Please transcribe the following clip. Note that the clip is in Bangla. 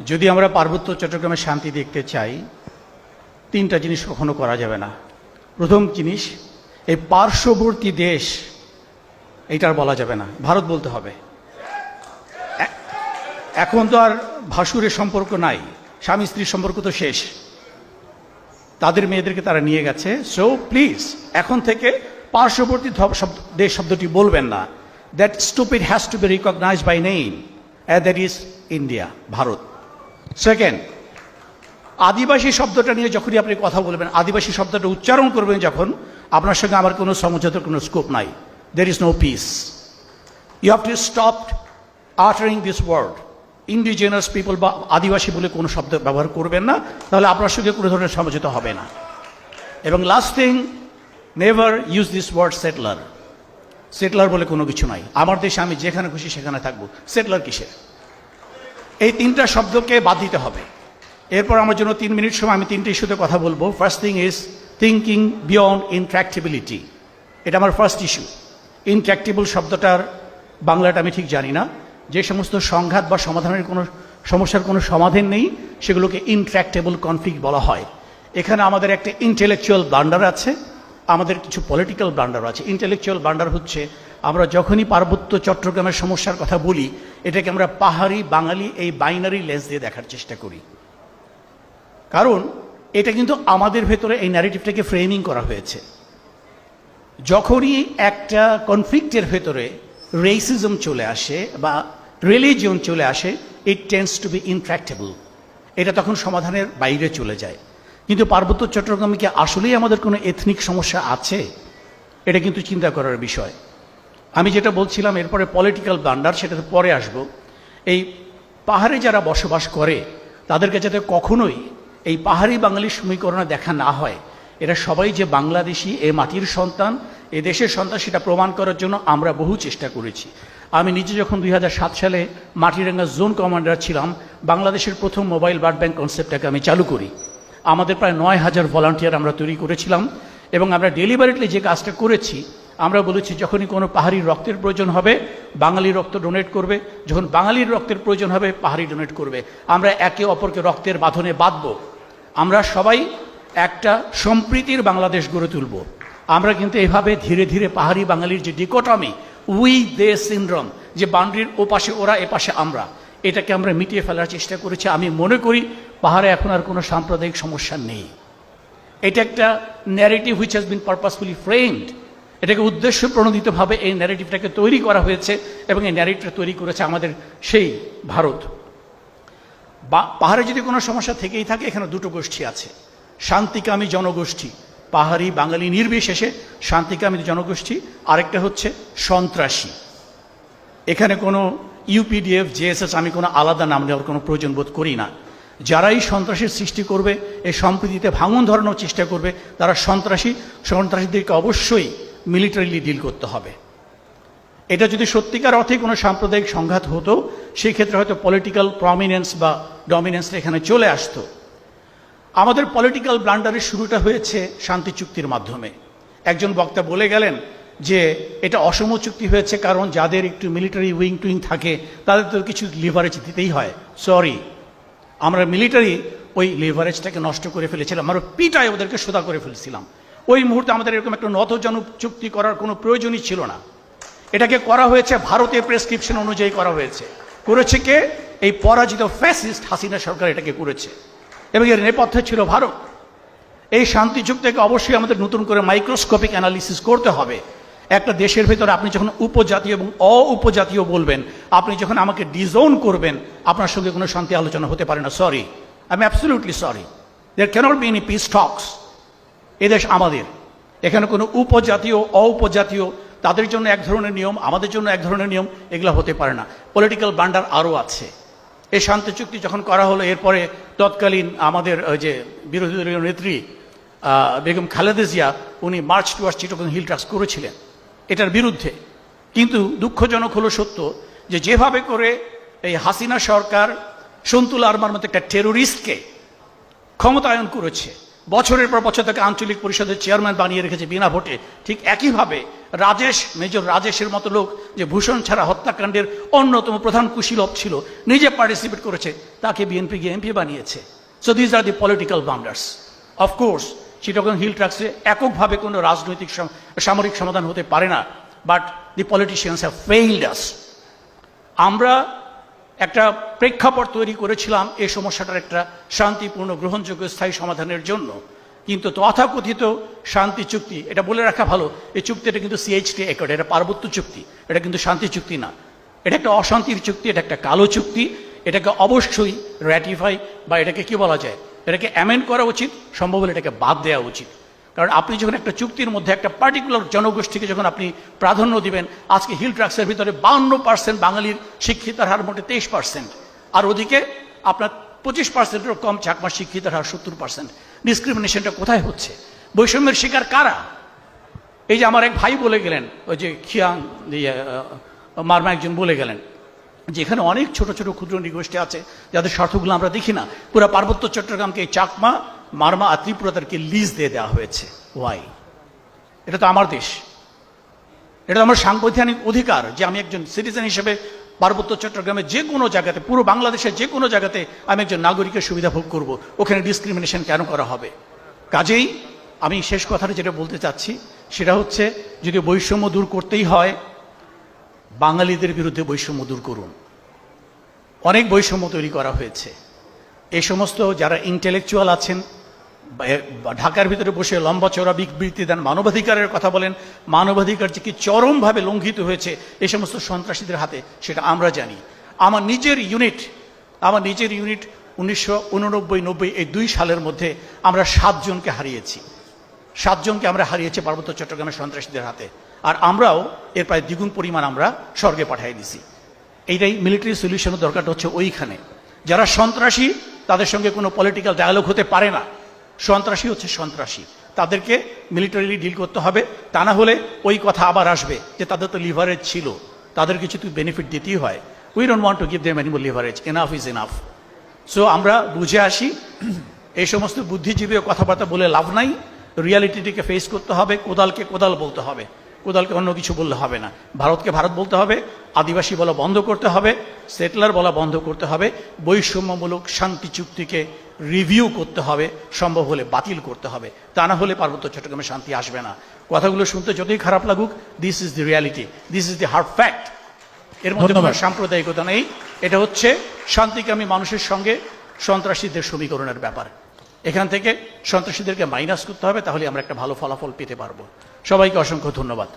যদি আমরা পার্বত্য চট্টগ্রামে শান্তি দেখতে চাই, তিনটা জিনিস কখনো করা যাবে না। প্রথম জিনিস, এই পার্শ্ববর্তী দেশ, এইটার বলা যাবে না। ভারত বলতে হবে। এখন তো আর ভাসুরের সম্পর্ক নাই, স্বামী স্ত্রীর সম্পর্ক তো শেষ। তাদের মেয়েদেরকে তারা নিয়ে গেছে। সো প্লিজ এখন থেকে পার্শ্ববর্তী দেশ শব্দটি বলবেন না। That stupid has to be recognize by name that is India Bharat second আদিবাসী শব্দটা নিয়ে যখনই আপনি কথা বলবেন, আদিবাসী শব্দটা উচ্চারণ করবেন যখন, আপনার সঙ্গে আমার কোনো সমঝোতার কোনো স্কোপ নাই। There is no peace you have to stop uttering this word indigenous people বা আদিবাসী বলে কোনো শব্দ ব্যবহার করবেন না, তাহলে আপনার সঙ্গে কোনো ধরনের সমঝোতা হবে না। এবং last thing never use this word settler settler বলে কোনো কিছু নাই। আমার দেশে আমি যেখানে খুশি সেখানে থাকব। সেটলার কিসের? এই তিনটা শব্দকে বাদ দিতে হবে। এরপর আমার জন্য তিন মিনিট সময়, আমি তিনটে ইস্যুতে কথা বলব। First thing is thinking beyond intractability এটা আমার ফার্স্ট ইস্যু ইনট্র্যাক্টিবল শব্দটার বাংলাটা আমি ঠিক জানি না। যে সমস্ত সংঘাত বা সমাধানের কোনো, সমস্যার কোনো সমাধান নেই, সেগুলোকে ইনট্র্যাক্টেবল কনফ্লিক্ট বলা হয়। এখানে আমাদের একটা ইন্টেলেকচুয়াল ব্লান্ডার আছে, আমাদের কিছু পলিটিক্যাল ব্লান্ডার আছে। ইন্টেলেকচুয়াল ব্লান্ডার হচ্ছে আমরা যখনই পার্বত্য চট্টগ্রামের সমস্যার কথা বলি, এটাকে আমরা পাহাড়ি বাঙালি, এই বাইনারি লেন্স দিয়ে দেখার চেষ্টা করি। কারণ, এটা কিন্তু আমাদের ভেতরে এই ন্যারেটিভটাকে ফ্রেমিং করা হয়েছে। যখনই একটা কনফ্লিক্টের ভেতরে রেসিজম চলে আসে বা রিলিজিয়ন চলে আসে it tends to be intractable এটা তখন সমাধানের বাইরে চলে যায়। কিন্তু পার্বত্য চট্টগ্রামে কি আসলেই আমাদের কোনো এথনিক সমস্যা আছে? এটা কিন্তু চিন্তা করার বিষয়। আমি যেটা বলছিলাম, এরপরে পলিটিক্যাল ব্লান্ডার সেটাতে পরে আসব। এই পাহাড়ে যারা বসবাস করে তাদেরকে যাতে কখনোই এই পাহাড়ি বাঙালির সমীকরণে দেখা না হয়। এরা সবাই যে বাংলাদেশি, এ মাটির সন্তান, এ দেশের সন্তান, সেটা প্রমাণ করার জন্য আমরা বহু চেষ্টা করেছি। আমি নিজে যখন দুই হাজার সাত সালে মাটিরাঙ্গা জোন কমান্ডার ছিলাম, বাংলাদেশের প্রথম মোবাইল ব্লাড ব্যাংক কনসেপ্টটাকে আমি চালু করি। আমাদের প্রায় নয় হাজার ভলান্টিয়ার আমরা তৈরি করেছিলাম এবং আমরা ডেলিভারিটলি যে কাজটা করেছি আমরা বলেছি যখনই কোনো পাহাড়ির রক্তের প্রয়োজন হবে, বাঙালি রক্ত ডোনেট করবে। যখন বাঙালির রক্তের প্রয়োজন হবে, পাহাড়ি ডোনেট করবে। আমরা একে অপরকে রক্তের বাঁধনে বাঁধব। আমরা সবাই একটা সম্প্রীতির বাংলাদেশ গড়ে তুলব। আমরা কিন্তু এভাবে ধীরে ধীরে পাহাড়ি বাঙালির যে ডিকোটমি, উই দে সিনড্রোম, যে বাউন্ডারির ওপাশে ওরা, এপাশে আমরা, এটাকে আমরা মিটিয়ে ফেলার চেষ্টা করেছি। আমি মনে করি পাহাড়ে এখন আর কোনো সাম্প্রদায়িক সমস্যা নেই। এটা একটা narrative which has been purposefully framed এটাকে উদ্দেশ্য প্রণোদিতভাবে এই ন্যারেটিভটাকে তৈরি করা হয়েছে এবং এই ন্যারেটিভটা তৈরি করেছে আমাদের সেই ভারত। বা পাহাড়ে যদি কোনো সমস্যা থেকেই থাকে, এখানে দুটো গোষ্ঠী আছে। শান্তিকামী জনগোষ্ঠী, পাহাড়ি বাঙালি নির্বিশেষে শান্তিকামী জনগোষ্ঠী, আরেকটা হচ্ছে সন্ত্রাসী। এখানে কোনো ইউপিডিএফ জেএসএস আমি কোনো আলাদা নাম নেওয়ার কোনো প্রয়োজন বোধ করি না। যারাই সন্ত্রাসের সৃষ্টি করবে এই সম্প্রীতিতে ভাঙন ধরানোর চেষ্টা করবে, তারা সন্ত্রাসী, সন্ত্রাসীদেরকে অবশ্যই মিলিটারিলি ডিল করতে হবে। এটা যদি সত্যিকার অর্থে কোনো সাম্প্রদায়িক সংঘাত হতো, সেই ক্ষেত্রে হয়তো পলিটিক্যাল প্রমিনেন্স বা ডমিনেন্সটা এখানে চলে আসতো। আমাদের পলিটিক্যাল ব্লান্ডারের শুরুটা হয়েছে শান্তি চুক্তির মাধ্যমে। একজন বক্তা বলে গেলেন যে, এটা অসম চুক্তি হয়েছে কারণ যাদের একটু মিলিটারি উইং টুইং থাকে, তাদের তো কিছু লিভারেজ দিতেই হয়। সরি আমরা মিলিটারি ওই লিভারেজটাকে নষ্ট করে ফেলেছিলাম। আমরা পিটায় ওদেরকে সোদা করে ফেলেছিলাম। ওই মুহূর্তে আমাদের এরকম একটা নতজনক চুক্তি করার কোনো প্রয়োজনই ছিল না। এটাকে করা হয়েছে ভারতের প্রেসক্রিপশন অনুযায়ী করা হয়েছে। করেছে কে? এই পরাজিত ফ্যাসিস্ট হাসিনা সরকার এটাকে করেছে। এবং এর নেপথ্যে ছিল ভারত। এই শান্তি চুক্তিকে অবশ্যই আমাদের নতুন করে মাইক্রোস্কোপিক অ্যানালিসিস করতে হবে। একটা দেশের ভেতরে আপনি যখন উপজাতীয় এবং অ উপজাতীয় বলবেন, আপনি যখন আমাকে ডিজোন করবেন, আপনার সঙ্গে কোনো শান্তি আলোচনা হতে পারে না। Sorry I am absolutely sorry there cannot be any peace talks এদেশ আমাদের। এখানে কোনো উপজাতীয়, অউপজাতীয়, তাদের জন্য এক ধরনের নিয়ম, আমাদের জন্য এক ধরনের নিয়ম, এগুলো হতে পারে না। পলিটিক্যাল বান্ডার আরও আছে। এই শান্তি চুক্তি যখন করা হলো, এরপরে তৎকালীন আমাদের ওই যে বিরোধী দলীয় নেত্রী বেগম খালেদা জিয়া, উনি march to Chittagong hill tracts করেছিলেন এটার বিরুদ্ধে। কিন্তু দুঃখজনক হলো সত্য যে যেভাবে করে এই হাসিনা সরকার সন্তুল আরমার মতো একটা টেরোরিস্টকে ক্ষমতায়ন করেছে বছরের পর বছর তাকে আঞ্চলিক পরিষদের চেয়ারম্যান বানিয়ে রেখেছে বিনা ভোটে। ঠিক একইভাবে রাজেশ, মেজর রাজেশের মতো লোক যে ভূষণ ছাড়া হত্যাকাণ্ডের অন্যতম প্রধান কুশীলভ ছিল, নিজে পার্টিসিপেট করেছে, তাকে বিএনপি গিয়ে এমপি বানিয়েছে। So these are the political blunders of course Chittagong hill ট্রাক্সে এককভাবে কোনো রাজনৈতিক সামরিক সমাধান হতে পারে না but the politicians have failed us আমরা একটা প্রেক্ষাপট তৈরি করেছিলাম এই সমস্যাটার একটা শান্তিপূর্ণ গ্রহণযোগ্য স্থায়ী সমাধানের জন্য। কিন্তু তথাকথিত শান্তি চুক্তি, এটা বলে রাখা ভালো, এই চুক্তিটা কিন্তু সিএইচটি একট এটা পার্বত্য চুক্তি, এটা কিন্তু শান্তি চুক্তি না। এটা একটা অশান্তির চুক্তি, এটা একটা কালো চুক্তি, এটাকে অবশ্যই র্যাটিফাই বা এটাকে কি বলা যায়? এটাকে অ্যামেন্ড করা উচিত, সম্ভব হলে এটাকে বাদ দেওয়া উচিত। কারণ আপনি যখন একটা চুক্তির মধ্যে একটা পার্টিকুলার জনগোষ্ঠীকে যখন আপনি প্রাধান্য দিবেন আজকে হিল ট্রাক্সের ভিতরে বাউন্ন পার্সেন্ট বাঙালির শিক্ষিতার হার মোটে তেইশ পার্সেন্ট আর ওদিকে আপনার পঁচিশ পার্সেন্টেরও কম চাকমা শিক্ষিতার হার সত্তর পার্সেন্ট ডিসক্রিমিনেশনটা কোথায় হচ্ছে? বৈষম্যের শিকার কারা? এই যে আমার এক ভাই বলে গেলেন ওই যে খিয়াং ইয়ে, মার্মা একজন বলে গেলেন যে এখানে অনেক ছোট ছোট ক্ষুদ্র নৃগোষ্ঠী আছে যাদের স্বার্থগুলো আমরা দেখি না। পুরো পার্বত্য চট্টগ্রামকে চাকমা মারমা আর ত্রিপুরা তাদেরকে লিজ দিয়ে দেওয়া হয়েছে। ওয়াই এটা তো আমার দেশ। এটা আমার সাংবিধানিক অধিকার যে আমি একজন সিটিজেন হিসেবে পার্বত্য চট্টগ্রামে যে কোনো জায়গাতে, পুরো বাংলাদেশের যে কোনো জায়গাতে আমি একজন নাগরিকের সুবিধা ভোগ করব। ওখানে ডিসক্রিমিনেশন কেন করা হবে? কাজেই আমি শেষ কথাটা যেটা বলতে চাচ্ছি, সেটা হচ্ছে যদি বৈষম্য দূর করতেই হয়, বাঙালিদের বিরুদ্ধে বৈষম্য দূর করুন। অনেক বৈষম্য তৈরি করা হয়েছে। এই সমস্ত যারা ইন্টেলেকচুয়াল আছেন এ- ঢাকার ভিতরে বসে লম্বা চড়া বিবৃতি দেন মানবাধিকারের কথা বলেন, মানবাধিকার যে কি চরমভাবে লঙ্ঘিত হয়েছে এই সমস্ত সন্ত্রাসীদের হাতে সেটা আমরা জানি। আমার নিজের ইউনিট আমার নিজের ইউনিট উনিশশো উননব্বই নব্বই এই দুই সালের মধ্যে আমরা সাতজনকে হারিয়েছি। সাতজনকে আমরা হারিয়েছি পার্বত্য চট্টগ্রামের সন্ত্রাসীদের হাতে। আর আমরাও এর প্রায় দ্বিগুণ পরিমাণ আমরা স্বর্গে পাঠিয়ে দিছি এইটাই মিলিটারি সলিউশনের দরকারটা হচ্ছে ওইখানে। যারা সন্ত্রাসী, তাদের সঙ্গে কোনো পলিটিক্যাল ডায়ালগ হতে পারে না। সন্ত্রাসী হচ্ছে সন্ত্রাসী। তাদেরকে মিলিটারিলি ডিল করতে হবে। তা না হলে ওই কথা আবার আসবে যে তাদের তো লিভারেজ ছিল। তাদের কিছু তুই বেনিফিট দিতেই হয়। We don't want to give them anymore leverage enough is enough so আমরা বুঝে আসি, এই সমস্ত বুদ্ধিজীবী কথাবার্তা বলে লাভ নাই। রিয়ালিটিটিকে ফেস করতে হবে, কোদালকে কোদাল বলতে হবে। কোদালকে অন্য কিছু বললে হবে না। ভারতকে ভারত বলতে হবে আদিবাসী বলা বন্ধ করতে হবে সেটলার বলা বন্ধ করতে হবে বৈষম্যমূলক শান্তি চুক্তিকে রিভিউ করতে হবে সম্ভব হলে বাতিল করতে হবে। তা না হলে পার্বত্য চট্টগ্রামে শান্তি আসবে না। কথাগুলো শুনতে যতই খারাপ লাগুক this is the reality this is the hard fact এর মধ্যে কোনো সাম্প্রদায়িকতা নেই। এটা হচ্ছে শান্তিকামী মানুষের সঙ্গে সন্ত্রাসীদের সমীকরণের ব্যাপার। এখান থেকে সন্ত্রাসীদেরকে মাইনাস করতে হবে, তাহলে আমরা একটা ভালো ফলাফল পেতে পারব। সবাইকে অসংখ্য ধন্যবাদ।